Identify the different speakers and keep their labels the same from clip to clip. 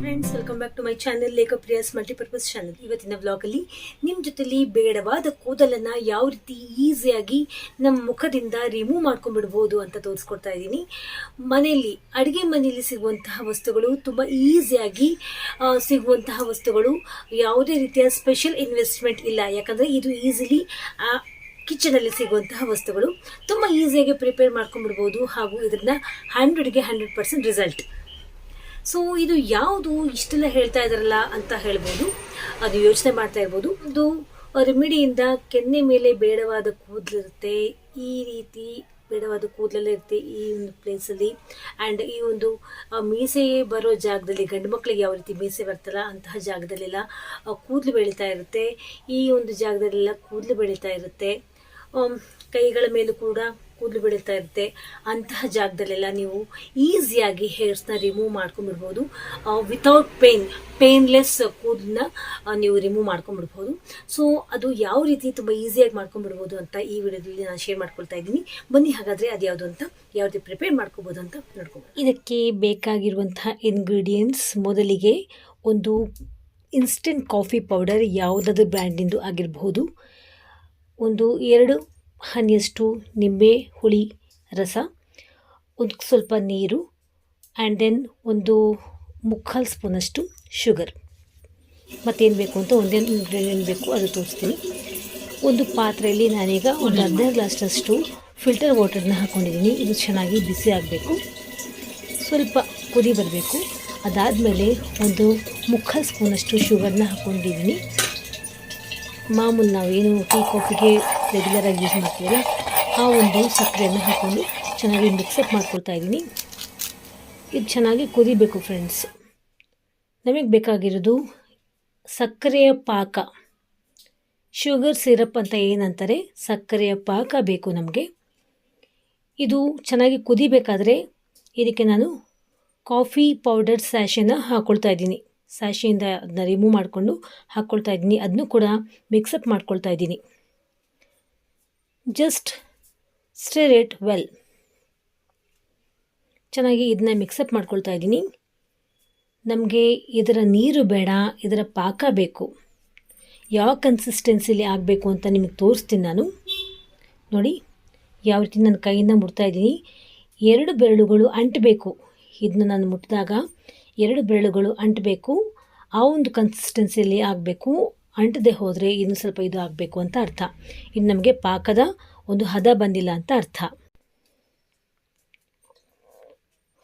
Speaker 1: Friends welcome back to my channel multipurpose channel ಇವತ್ತಿನ ವ್ಲಾಗಲ್ಲಿ ನಿಮ್ಮ ಜೊತೆಲಿ ಬೇಡವಾದ ಕೂದಲನ್ನು ಯಾವ ರೀತಿ ಈಸಿಯಾಗಿ ನಮ್ಮ ಮುಖದಿಂದ ರಿಮೂವ್ ಮಾಡ್ಕೊಂಡ್ಬಿಡ್ಬೋದು ಅಂತ ತೋರಿಸ್ಕೊಡ್ತಾ ಇದ್ದೀನಿ. ಮನೆಯಲ್ಲಿ, ಅಡುಗೆ ಮನೆಯಲ್ಲಿ ಸಿಗುವಂತಹ ವಸ್ತುಗಳು ತುಂಬ ಈಸಿಯಾಗಿ ಸಿಗುವಂತಹ ವಸ್ತುಗಳು ಯಾವುದೇ ರೀತಿಯ ಸ್ಪೆಷಲ್ ಇನ್ವೆಸ್ಟ್ಮೆಂಟ್ ಇಲ್ಲ. ಯಾಕಂದರೆ ಇದು ಈಸಿಲಿ ಕಿಚನಲ್ಲಿ ಸಿಗುವಂತಹ ವಸ್ತುಗಳು ತುಂಬ ಈಸಿಯಾಗಿ ಪ್ರಿಪೇರ್ ಮಾಡ್ಕೊಂಡ್ಬಿಡ್ಬೋದು ಹಾಗೂ ಇದನ್ನ ಹಂಡ್ರೆಡ್ಗೆ ಹಂಡ್ರೆಡ್ ಪರ್ಸೆಂಟ್ ರಿಸಲ್ಟ್. ಸೊ, ಇದು ಯಾವುದು? ಇಷ್ಟೆಲ್ಲ ಹೇಳ್ತಾ ಇದಾರಲ್ಲ ಅಂತ ಹೇಳ್ಬೋದು. ಅದು ಯೋಚನೆ ಮಾಡ್ತಾ ಇರ್ಬೋದು. ಇದು ರೆಮಿಡಿಯಿಂದ ಕೆನ್ನೆ ಮೇಲೆ ಬೇಡವಾದ ಕೂದಲಿರುತ್ತೆ. ಈ ರೀತಿ ಬೇಡವಾದ ಕೂದಲೆಲ್ಲ ಇರುತ್ತೆ ಈ ಒಂದು ಪ್ಲೇಸಲ್ಲಿ. ಆ್ಯಂಡ್ ಈ ಒಂದು ಮೀಸೆ ಬರೋ ಜಾಗದಲ್ಲಿ, ಗಂಡು ಮಕ್ಕಳಿಗೆ ಯಾವ ರೀತಿ ಮೀಸೆ ಬರ್ತಲ್ಲ ಅಂತಹ ಜಾಗದಲ್ಲೆಲ್ಲ ಕೂದಲು ಬೆಳೀತಾ ಇರುತ್ತೆ. ಈ ಒಂದು ಜಾಗದಲ್ಲೆಲ್ಲ ಕೂದಲು ಬೆಳೀತಾ ಇರುತ್ತೆ. ಕೈಗಳ ಮೇಲೂ ಕೂಡ ಕೂದಲು ಬೆಳೀತಾ ಇರುತ್ತೆ. ಅಂತಹ ಜಾಗದಲ್ಲೆಲ್ಲ ನೀವು ಈಸಿಯಾಗಿ ಹೇರ್ಸ್ನ ರಿಮೂವ್ ಮಾಡ್ಕೊಂಡ್ಬಿಡ್ಬೋದು. ವಿತೌಟ್ ಪೇನ್ ಪೇನ್ಲೆಸ್ ಕೂದಲನ್ನ ನೀವು ರಿಮೂವ್ ಮಾಡ್ಕೊಂಡ್ಬಿಡ್ಬೋದು. ಸೊ ಅದು ಯಾವ ರೀತಿ ತುಂಬ ಈಸಿಯಾಗಿ ಮಾಡ್ಕೊಂಡ್ಬಿಡ್ಬೋದು ಅಂತ ಈ ವಿಡಿಯೋದಲ್ಲಿ ನಾನು ಶೇರ್ ಮಾಡ್ಕೊಳ್ತಾ ಇದ್ದೀನಿ. ಬನ್ನಿ ಹಾಗಾದರೆ ಅದು ಯಾವುದು ಅಂತ, ಯಾವ ರೀತಿ ಪ್ರಿಪೇರ್ ಮಾಡ್ಕೋಬೋದು ಅಂತ ನೋಡ್ಕೊಬೋದು. ಇದಕ್ಕೆ ಬೇಕಾಗಿರುವಂತಹ ಇಂಗ್ರೀಡಿಯೆಂಟ್ಸ್ ಮೊದಲಿಗೆ ಒಂದು ಇನ್ಸ್ಟೆಂಟ್ ಕಾಫಿ ಪೌಡರ್ ಯಾವುದಾದ್ರೂ ಬ್ರ್ಯಾಂಡಿಂದು ಆಗಿರಬಹುದು ಒಂದು, ಎರಡು ಹನಿಯಷ್ಟು ನಿಂಬೆ, ಹುಳಿ, ರಸ, ಒಂದು ಸ್ವಲ್ಪ ನೀರು ಆ್ಯಂಡ್ ದೆನ್ ಒಂದು ಮುಕ್ಕಾಲು ಸ್ಪೂನಷ್ಟು ಶುಗರ್ ಮತ್ತೇನು ಬೇಕು ಅಂತ ಒಂದೇನು ಇಂಗ್ರೀಡಿಯೆಂಟ್ ಬೇಕು, ಅದು ತೋರಿಸ್ತೀನಿ. ಒಂದು ಪಾತ್ರೆಯಲ್ಲಿ ನಾನೀಗ ಒಂದು ಅರ್ಧ ಗ್ಲಾಸ್ನಷ್ಟು ಫಿಲ್ಟರ್ ವಾಟರ್ನ ಹಾಕ್ಕೊಂಡಿದ್ದೀನಿ ಇದು ಚೆನ್ನಾಗಿ ಬಿಸಿ ಆಗಬೇಕು. ಸ್ವಲ್ಪ ಕುದಿ ಬರಬೇಕು. ಅದಾದಮೇಲೆ ಒಂದು ಮುಕ್ಕಾಲು ಸ್ಪೂನಷ್ಟು ಶುಗರ್ನ ಹಾಕ್ಕೊಂಡಿದ್ದೀನಿ ಮಾಮೂಲು ನಾವು ಏನು ಟೀ ಕಾಫಿಗೆ ರೆಗ್ಯುಲರಾಗಿ ಯೂಸ್ ಮಾಡ್ತೀವಲ್ಲ, ಆ ಒಂದು ಸಕ್ಕರೆಯನ್ನು ಹಾಕ್ಕೊಂಡು ಚೆನ್ನಾಗಿ ಮಿಕ್ಸಪ್ ಮಾಡ್ಕೊಳ್ತಾ ಇದ್ದೀನಿ. ಇದು ಚೆನ್ನಾಗಿ ಕುದಿಬೇಕು ಫ್ರೆಂಡ್ಸ್ ನಮಗೆ ಬೇಕಾಗಿರೋದು ಸಕ್ಕರೆಯ ಪಾಕ. ಶುಗರ್ ಸಿರಪ್ ಅಂತ ಏನಂತಾರೆ, ಸಕ್ಕರೆಯ ಪಾಕ ಬೇಕು ನಮಗೆ. ಇದು ಚೆನ್ನಾಗಿ ಕುದಿಬೇಕಾದ್ರೆ ಇದಕ್ಕೆ ನಾನು ಕಾಫಿ ಪೌಡರ್ ಸ್ಯಾಶೆನ ಹಾಕ್ಕೊಳ್ತಾ ಇದ್ದೀನಿ. ಸ್ಯಾಶೆಯಿಂದ ಅದನ್ನ ರಿಮೂವ್ ಮಾಡಿಕೊಂಡು ಹಾಕ್ಕೊಳ್ತಾ ಇದ್ದೀನಿ. ಅದನ್ನು ಕೂಡ ಮಿಕ್ಸಪ್ ಮಾಡ್ಕೊಳ್ತಾ ಇದ್ದೀನಿ. ಜಸ್ಟ್ ಸ್ಟೇರ್ ಇಟ್ ವೆಲ್ ಚೆನ್ನಾಗಿ ಇದನ್ನ ಮಿಕ್ಸಪ್ ಮಾಡ್ಕೊಳ್ತಾ ಇದ್ದೀನಿ. ನಮಗೆ ಇದರ ನೀರು ಬೇಡ, ಇದರ ಪಾಕ ಬೇಕು. ಯಾವ ಕನ್ಸಿಸ್ಟೆನ್ಸಿಲಿ ಆಗಬೇಕು ಅಂತ ನಿಮಗೆ ತೋರಿಸ್ತೀನಿ ನಾನು. ನೋಡಿ, ಯಾವ ರೀತಿ ನನ್ನ ಕೈಯಿಂದ ಮುಟ್ತಾ ಇದ್ದೀನಿ. ಎರಡು ಬೆರಳುಗಳು ಅಂಟಬೇಕು. ಇದನ್ನ ನಾನು ಮುಟ್ಟಿದಾಗ ಎರಡು ಬೆರಳುಗಳು ಅಂಟಬೇಕು. ಆ ಒಂದು ಕನ್ಸಿಸ್ಟೆನ್ಸಿಯಲ್ಲಿ ಆಗಬೇಕು. ಅಂಟದೆ ಹೋದರೆ ಇನ್ನು ಸ್ವಲ್ಪ ಇದು ಆಗಬೇಕು ಅಂತ ಅರ್ಥ. ಇದು ನಮಗೆ ಪಾಕದ ಒಂದು ಹದ ಬಂದಿಲ್ಲ ಅಂತ ಅರ್ಥ.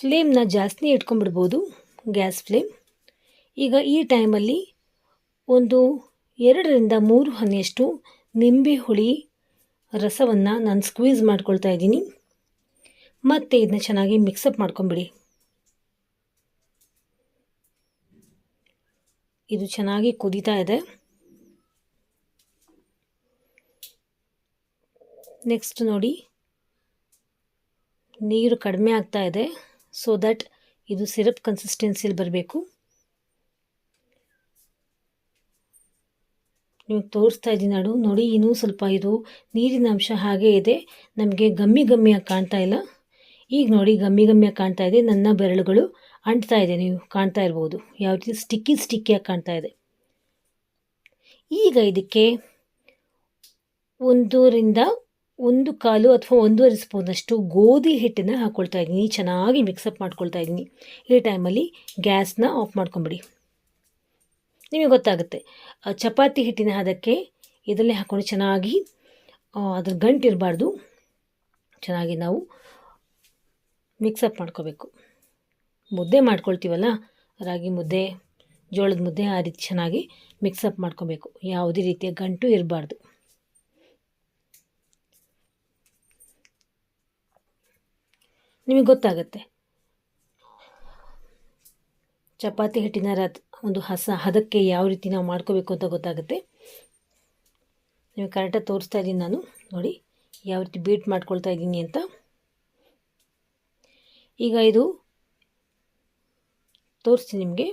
Speaker 1: ಫ್ಲೇಮ್ನ ಜಾಸ್ತಿ ಇಟ್ಕೊಂಡ್ಬಿಡ್ಬೋದು. ಗ್ಯಾಸ್ ಫ್ಲೇಮ್ ಈಗ ಈ ಟೈಮಲ್ಲಿ ಒಂದು ಎರಡರಿಂದ ಮೂರು ಹನಿಯಷ್ಟು ನಿಂಬೆ ಹುಳಿ ರಸವನ್ನು ನಾನು ಸ್ಕ್ವೀಸ್ ಮಾಡ್ಕೊಳ್ತಾ ಇದ್ದೀನಿ. ಮತ್ತು ಇದನ್ನ ಚೆನ್ನಾಗಿ ಮಿಕ್ಸಪ್ ಮಾಡ್ಕೊಂಬಿಡಿ. ಇದು ಚೆನ್ನಾಗಿ ಕುದೀತಾ ಇದೆ. ನೆಕ್ಸ್ಟ್ ನೋಡಿ, ನೀರು ಕಡಿಮೆ ಆಗ್ತಾ ಇದೆ ಸೊ ದಟ್ ಇದು ಸಿರಪ್ ಕನ್ಸಿಸ್ಟೆನ್ಸಿಲಿ ಬರಬೇಕು. ನಿಮಗೆ ತೋರಿಸ್ತಾ ಇದ್ದೀನಿ ನಾಡು, ನೋಡಿ ಇನ್ನೂ ಸ್ವಲ್ಪ ಇದು ನೀರಿನ ಅಂಶ ಹಾಗೇ ಇದೆ, ನಮಗೆ ಗಮ್ಮಿ ಗಮ್ಮಿಯಾಗಿ ಕಾಣ್ತಾ ಇಲ್ಲ. ಈಗ ನೋಡಿ ಗಮ್ಮಿ ಗಮ್ಮಿಯಾಗಿ ಕಾಣ್ತಾ ಇದೆ, ನನ್ನ ಬೆರಳುಗಳು. ಅಂಟ್ತಾ ಇದೆ, ನೀವು ಕಾಣ್ತಾ ಇರ್ಬೋದು. ಯಾವ ರೀತಿ ಸ್ಟಿಕ್ಕಿ ಸ್ಟಿಕ್ಕಿಯಾಗಿ ಕಾಣ್ತಾ ಇದೆ. ಈಗ ಇದಕ್ಕೆ ಒಂದೂರಿಂದ ಒಂದು ಕಾಲು ಅಥವಾ ಒಂದೂವರೆ ಸ್ಪೂನಷ್ಟು ಗೋಧಿ ಹಿಟ್ಟನ್ನು ಹಾಕ್ಕೊಳ್ತಾ ಇದ್ದೀನಿ. ಚೆನ್ನಾಗಿ ಮಿಕ್ಸಪ್ ಮಾಡ್ಕೊಳ್ತಾ ಇದ್ದೀನಿ. ಈ ಟೈಮಲ್ಲಿ ಗ್ಯಾಸ್ನ ಆಫ್ ಮಾಡ್ಕೊಂಬಿಡಿ. ನಿಮಗೆ ಗೊತ್ತಾಗುತ್ತೆ ಚಪಾತಿ ಹಿಟ್ಟಿನ ಅದಕ್ಕೆ ಇದರಲ್ಲೇ ಹಾಕ್ಕೊಂಡು ಚೆನ್ನಾಗಿ ಅದ್ರ ಗಂಟು ಇರಬಾರ್ದು. ಚೆನ್ನಾಗಿ ನಾವು ಮಿಕ್ಸಪ್ ಮಾಡ್ಕೋಬೇಕು. ಮುದ್ದೆ ಮಾಡ್ಕೊಳ್ತೀವಲ್ಲ, ರಾಗಿ ಮುದ್ದೆ, ಜೋಳದ ಮುದ್ದೆ ಆ ರೀತಿ ಚೆನ್ನಾಗಿ ಮಿಕ್ಸಪ್ ಮಾಡ್ಕೋಬೇಕು. ಯಾವುದೇ ರೀತಿಯ ಗಂಟು ಇರಬಾರ್ದು. ನಿಮಗೆ ಗೊತ್ತಾಗುತ್ತೆ. ಚಪಾತಿ ಹಿಟ್ಟಿನ ರತ್ ಒಂದು ಹಸ, ಹದಕ್ಕೆ ಯಾವ ರೀತಿ ನಾವು ಮಾಡ್ಕೋಬೇಕು ಅಂತ ಗೊತ್ತಾಗುತ್ತೆ. ನಿಮಗೆ ಕರೆಕ್ಟಾಗಿ ತೋರಿಸ್ತಾ ಇದ್ದೀನಿ ನಾನು. ನೋಡಿ, ಯಾವ ರೀತಿ ಬೀಟ್ ಮಾಡ್ಕೊಳ್ತಾ ಇದ್ದೀನಿ ಅಂತ. ಈಗ ಇದು ತೋರಿಸ್ತೀನಿ ನಿಮಗೆ.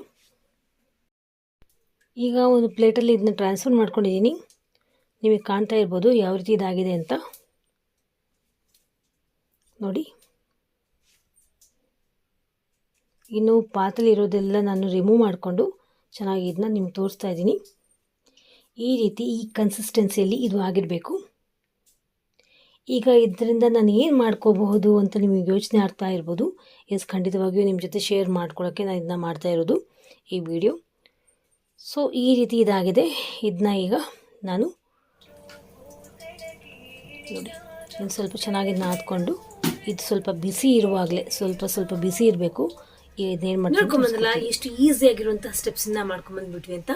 Speaker 1: ಈಗ ಒಂದು ಪ್ಲೇಟಲ್ಲಿ ಇದನ್ನ ಟ್ರಾನ್ಸ್ಫರ್ ಮಾಡ್ಕೊಂಡಿದ್ದೀನಿ. ನಿಮಗೆ ಕಾಣ್ತಾ ಇರ್ಬೋದು ಯಾವ ರೀತಿ ಇದಾಗಿದೆ ಅಂತ. ನೋಡಿ. ಇನ್ನು ಪಾತ್ರೆ ಇರೋದೆಲ್ಲ ನಾನು ರಿಮೂವ್ ಮಾಡಿಕೊಂಡು ಚೆನ್ನಾಗಿ ಇದನ್ನ ನಿಮ್ಗೆ ತೋರಿಸ್ತಾ ಇದ್ದೀನಿ. ಈ ರೀತಿ ಈ ಕನ್ಸಿಸ್ಟೆನ್ಸಿಯಲ್ಲಿ ಇದು ಆಗಿರಬೇಕು. ಈಗ ಇದರಿಂದ ನಾನು ಏನು ಮಾಡ್ಕೋಬಹುದು ಅಂತ ನಿಮಗೆ ಯೋಚನೆ ಆಗ್ತಾ ಇರ್ಬೋದು ಎಸ್ ಖಂಡಿತವಾಗಿಯೂ ನಿಮ್ಮ ಜೊತೆ ಶೇರ್ ಮಾಡ್ಕೊಳ್ಳೋಕ್ಕೆ ನಾನು ಇದನ್ನ ಮಾಡ್ತಾ ಇರೋದು ಈ ವಿಡಿಯೋ ಸೊ ಈ ರೀತಿ ಇದಾಗಿದೆ. ಇದನ್ನ ಈಗ ನಾನು ನೋಡಿ ಇನ್ನು ಸ್ವಲ್ಪ ಚೆನ್ನಾಗಿ ನಾದ್ಕೊಂಡು ಇದು ಸ್ವಲ್ಪ ಬಿಸಿ ಇರುವಾಗಲೇ ಸ್ವಲ್ಪ ಸ್ವಲ್ಪ ಬಿಸಿ ಇರಬೇಕು. ಇದನ್ನೇನು ಮಾಡ್ಕೊಂಡು ಬಂದಿಲ್ಲ ಎಷ್ಟು ಈಸಿಯಾಗಿರುವಂಥ ಸ್ಟೆಪ್ಸನ್ನ ಮಾಡ್ಕೊಂಬಂದ್ಬಿಟ್ವಿ ಅಂತ.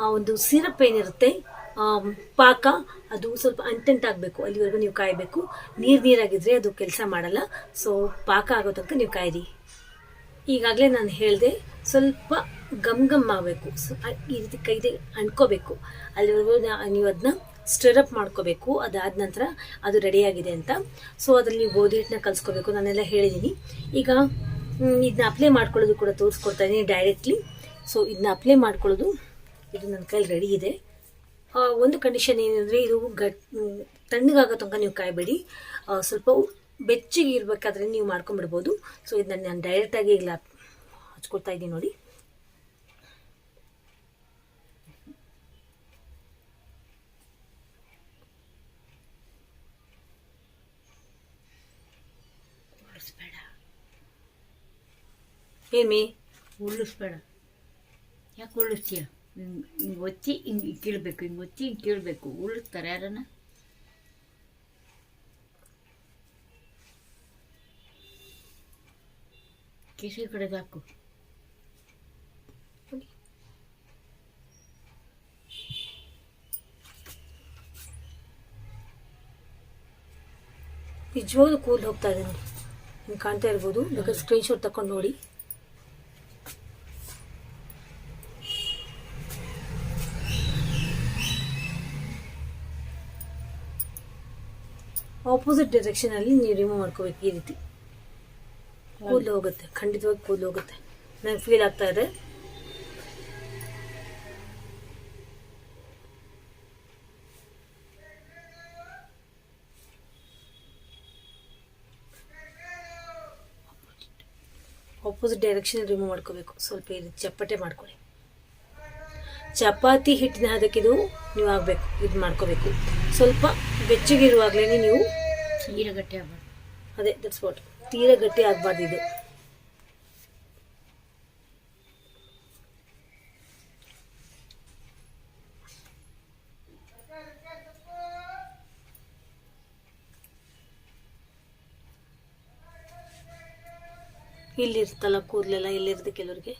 Speaker 1: ಆ ಒಂದು ಸಿರಪ್ ಏನಿರುತ್ತೆ ಪಾಕ, ಅದು ಸ್ವಲ್ಪ ಅಂಟೆಂಟ್ ಆಗಬೇಕು, ಅಲ್ಲಿವರೆಗೂ ನೀವು ಕಾಯಬೇಕು. ನೀರು ನೀರಾಗಿದ್ರೆ ಅದು ಕೆಲಸ ಮಾಡಲ್ಲ. ಸೊ ಪಾಕ ಆಗೋ ತನಕ ನೀವು ಕಾಯಿರಿ. ಈಗಾಗಲೇ ನಾನು ಹೇಳಿದೆ, ಸ್ವಲ್ಪ ಗಮ್ ಗಮ್ ಆಗಬೇಕು. ಈ ರೀತಿ ಕೈದೆ ಅಂಟ್ಕೋಬೇಕು. ಅಲ್ಲಿವರೆಗೂ ನೀವು ಅದನ್ನ ಸ್ಟಿರಪ್ ಮಾಡ್ಕೋಬೇಕು. ಅದಾದ ನಂತರ ಅದು ರೆಡಿಯಾಗಿದೆ ಅಂತ. ಸೊ ಅದರಲ್ಲಿ ನೀವು ಗೋಧಿ ಹಿಟ್ಟನ್ನ ಕಲಿಸ್ಕೋಬೇಕು. ನಾನೆಲ್ಲ ಹೇಳಿದ್ದೀನಿ ಈಗ ಇದನ್ನ ಅಪ್ಲೈ ಮಾಡ್ಕೊಳ್ಳೋದು ಕೂಡ ತೋರಿಸ್ಕೊಡ್ತಾ ಇದ್ದೀನಿ ಡೈರೆಕ್ಟ್ಲಿ ಸೊ ಇದನ್ನ ಅಪ್ಲೈ ಮಾಡ್ಕೊಳ್ಳೋದು, ಇದು ನನ್ನ ಕೈಲಿ ರೆಡಿ ಇದೆ. ಒಂದು ಕಂಡೀಷನ್ ಏನಂದರೆ ಇದು ಗಟ್ ತಣ್ಣಗಾಗೋ ತನಕ ನೀವು ಕಾಯಬೇಡಿ. ಸ್ವಲ್ಪ ಬೆಚ್ಚಗೆ ಇರಬೇಕಾದ್ರೆ ನೀವು ಮಾಡ್ಕೊಂಬಿಡ್ಬೋದು ಸೊ ಇದನ್ನ ನಾನು ಡೈರೆಕ್ಟಾಗಿ ಇಲ್ಲ ಹಚ್ಕೊಳ್ತಾ ಇದ್ದೀನಿ ನೋಡಿ. ಏಮಿ
Speaker 2: ಉಳಿಸ್ಬೇಡ ಯಾಕೆ ಉಳಿಸ್ತೀಯ ಹಿಂಗೆ ಒತ್ತಿ ಹಿಂಗೆ ಕೀಳ್ಬೇಕು ಹಿಂಗೆ ಒತ್ತಿ ಹಿಂಗೆ ಕೀಳ್ಬೇಕು ಉಳಿಸ್ತಾರೆ ಯಾರನ್ನ ಕೇಸರಿ ಕಡೆಗೆ ಹಾಕು.
Speaker 1: ನಿಜವಾಗ್ಲೂ ಕೂದಲು ಹೋಗ್ತಾ ಇದೆ. ನೋಡಿ ನಿಮ್ಗೆ ಕಾಣ್ತಾ ಇರ್ಬೋದು. ಸ್ಕ್ರೀನ್ಶಾಟ್ ತಕೊಂಡು ನೋಡಿ. ಆಪೋಸಿಟ್ ಡೈರೆಕ್ಷನಲ್ಲಿ ನೀವು ರಿಮೂವ್ ಮಾಡ್ಕೋಬೇಕು ಈ ರೀತಿ. ಕೂದಲು ಹೋಗುತ್ತೆ, ಖಂಡಿತವಾಗಿ ಕೂದಲು ಹೋಗುತ್ತೆ. ನನಗೆ ಫೀಲ್ ಆಗ್ತಾ ಇದೆ. ಅಪೋಸಿಟ್ ಡೈರೆಕ್ಷನ್ ರಿಮೂವ್ ಮಾಡ್ಕೋಬೇಕು. ಸ್ವಲ್ಪ ರೀತಿ ಚಪ್ಪಟೆ ಮಾಡ್ಕೊಳ್ಳಿ. ಚಪಾತಿ ಹಿಟ್ಟಿನ ಹದಕ್ಕಿದು ನೀವು ಆಗಬೇಕು ಇದು ಮಾಡ್ಕೋಬೇಕು. ಸ್ವಲ್ಪ ಬೆಚ್ಚಗಿರುವಾಗಲೇ ನೀವು
Speaker 2: ತೀರ ಗಟ್ಟಿ ಆಗ್ಬಾರ್ದು.
Speaker 1: ಅದೇ ದಟ್ಸ್ ವಾಟ್ ತೀರ ಗಟ್ಟಿ ಆಗಬಾರ್ದು ಇದು. ಇಲ್ಲಿರ್ತಲ್ಲ ಕೂದಲೆಲ್ಲ ಇಲ್ಲಿರುತ್ತೆ ಕೆಲವ್ರಿಗೆ.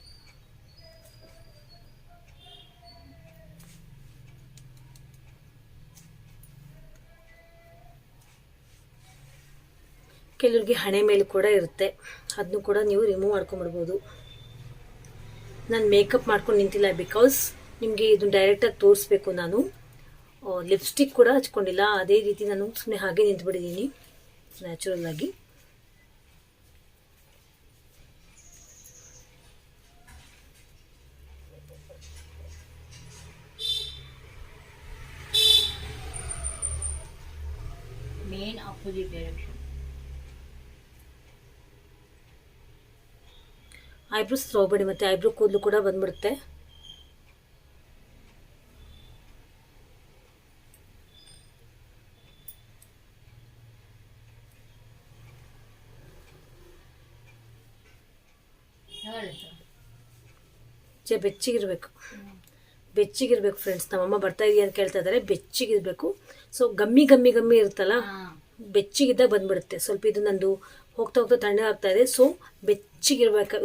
Speaker 1: ಕೆಲವ್ರಿಗೆ ಹಣೆ ಮೇಲೆ ಕೂಡ ಇರುತ್ತೆ. ಅದನ್ನು ಕೂಡ ನೀವು ರಿಮೂವ್ ಮಾಡ್ಕೊಂಬಿಡ್ಬೋದು ನಾನು ಮೇಕಪ್ ಮಾಡ್ಕೊಂಡು ನಿಂತಿಲ್ಲ ಬಿಕಾಸ್ ನಿಮಗೆ ಇದು ಡೈರೆಕ್ಟಾಗಿ ತೋರಿಸ್ಬೇಕು ನಾನು. ಲಿಪ್ಸ್ಟಿಕ್ ಕೂಡ ಹಚ್ಕೊಂಡಿಲ್ಲ. ಅದೇ ರೀತಿ ನಾನು ಸುಮ್ಮನೆ ಹಾಗೆ ನಿಂತ್ಬಿಟ್ಟಿದ್ದೀನಿ ನ್ಯಾಚುರಲ್ ಆಗಿ.
Speaker 2: ಮೇನ್ ಆಪೋಸಿಟ್ ಡೈರೆಕ್ಷನ್
Speaker 1: ಐಬ್ರೋಸ್ ಹೋಗ್ಬೇಡಿ ಮತ್ತು ಐಬ್ರೋ ಕೂದಲು ಕೂಡ ಬಂದ್ಬಿಡುತ್ತೆ. ಬೆಚ್ಚಿಗಿರ್ಬೇಕು ಬೆಚ್ಚಿಗಿರ್ಬೇಕು. ಬೆಚ್ಚಗಿರ್ಬೇಕು ಫ್ರೆಂಡ್ಸ್ ನಮ್ಮಮ್ಮ ಬರ್ತಾ ಇದೆಯಾ ಅಂತ ಕೇಳ್ತಾ ಇದ್ದಾರೆ. ಬೆಚ್ಚಿಗಿರ್ಬೇಕು. ಸೊ ಗಮ್ಮಿ ಗಮ್ಮಿ ಗಮ್ಮಿ ಇರುತ್ತಲ್ಲ?
Speaker 2: ಬೆಚ್ಚಿಗಿದ್ದಾಗ
Speaker 1: ಬೆಚ್ಚಗಿದ್ದಾಗ ಬಂದ್ಬಿಡುತ್ತೆ. ಸ್ವಲ್ಪ ಇದು ನಂದು ಹೋಗ್ತಾ ಹೋಗ್ತಾ ತಣ್ಣಗಾಗ್ತಾ ಇದೆ. ಸೊ ಬೆಚ್ಚಗಿರ್ಬೇಕು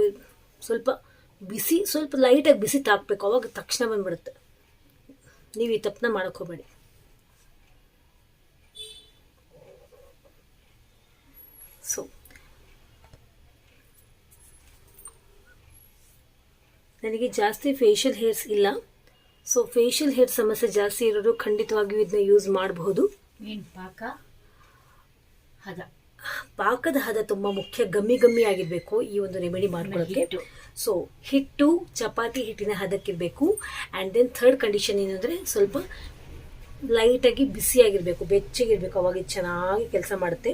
Speaker 1: ಸ್ವಲ್ಪ ಬಿಸಿ, ಸ್ವಲ್ಪ ಲೈಟಾಗಿ ಬಿಸಿ ತಾಕ್ಬೇಕು ಅವಾಗ ತಕ್ಷಣ ಬಂದ್ಬಿಡುತ್ತೆ. ನೀವು ಈ ತಪ್ಪನ್ನ ಮಾಡಕ್ ಹೋಗ್ಬೇಡಿ. ಸೊ ನನಗೆ ಜಾಸ್ತಿ ಫೇಶಿಯಲ್ ಹೇರ್ಸ್ ಇಲ್ಲ. ಸೊ ಫೇಶಿಯಲ್ ಹೇರ್ ಸಮಸ್ಯೆ ಜಾಸ್ತಿ ಇರೋರು ಖಂಡಿತವಾಗಿಯೂ ಇದನ್ನ ಯೂಸ್ ಮಾಡಬಹುದು.
Speaker 2: ಏನು ಪಾಕ? ಹದ.
Speaker 1: ಪಾಕದ ಹದ ತುಂಬ ಮುಖ್ಯ ಗಮ್ಮಿ ಗಮ್ಮಿ ಆಗಿರ್ಬೇಕು ಈ ಒಂದು ರೆಮಿಡಿ ಮಾಡ್ಕೊಳ್ಳೋಕೆ ಸೊ ಹಿಟ್ಟು. ಚಪಾತಿ ಹಿಟ್ಟಿನ ಹದಕ್ಕಿರಬೇಕು. ಆ್ಯಂಡ್ ದೆನ್ ಥರ್ಡ್ ಕಂಡೀಷನ್ ಏನಂದ್ರೆ ಸ್ವಲ್ಪ ಲೈಟಾಗಿ ಬಿಸಿಯಾಗಿರಬೇಕು ಬೆಚ್ಚಗಿರಬೇಕು ಅವಾಗ ಚೆನ್ನಾಗಿ ಕೆಲಸ ಮಾಡುತ್ತೆ.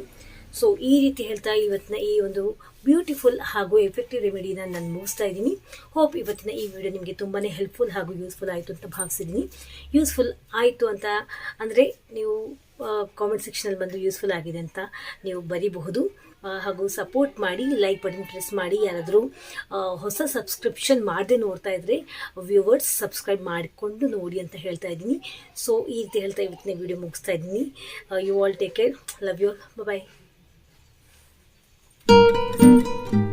Speaker 1: ಸೊ ಈ ರೀತಿ ಹೇಳ್ತಾ ಇವತ್ತಿನ ಈ ಒಂದು ಬ್ಯೂಟಿಫುಲ್ ಹಾಗೂ ಎಫೆಕ್ಟಿವ್ ರೆಮಿಡಿನ ನಾನು ಮುಗಿಸ್ತಾ ಇದ್ದೀನಿ. ಹೋಪ್ ಇವತ್ತಿನ ಈ ವಿಡಿಯೋ ನಿಮಗೆ ತುಂಬಾ ಹೆಲ್ಪ್ಫುಲ್ ಹಾಗೂ ಯೂಸ್ಫುಲ್ ಆಯಿತು ಅಂತ ಭಾವಿಸಿದ್ದೀನಿ ಯೂಸ್ಫುಲ್ ಆಯಿತು ಅಂತ ಅಂದರೆ ನೀವು ಕಾಮೆಂಟ್ ಸೆಕ್ಷನಲ್ಲಿ ಬಂದು ಯೂಸ್ಫುಲ್ ಆಗಿದೆ ಅಂತ ನೀವು ಬರೀಬಹುದು. ಹಾಗೂ ಸಪೋರ್ಟ್ ಮಾಡಿ ಲೈಕ್ ಬಟನ್ ಪ್ರೆಸ್ ಮಾಡಿ, ಯಾರಾದರೂ ಹೊಸ ಸಬ್ಸ್ಕ್ರಿಪ್ಷನ್ ಮಾಡದೆ ನೋಡ್ತಾ ಇದ್ದರೆ ವ್ಯೂವರ್ಸ್ ಸಬ್ಸ್ಕ್ರೈಬ್ ಮಾಡಿಕೊಂಡು ನೋಡಿ ಅಂತ ಹೇಳ್ತಾ ಇದ್ದೀನಿ. ಸೊ ಈ ರೀತಿ ಹೇಳ್ತಾ ಇವತ್ತಿನ ವಿಡಿಯೋ ಮುಗಿಸ್ತಾ ಇದ್ದೀನಿ. You all take care love you bye Thank you.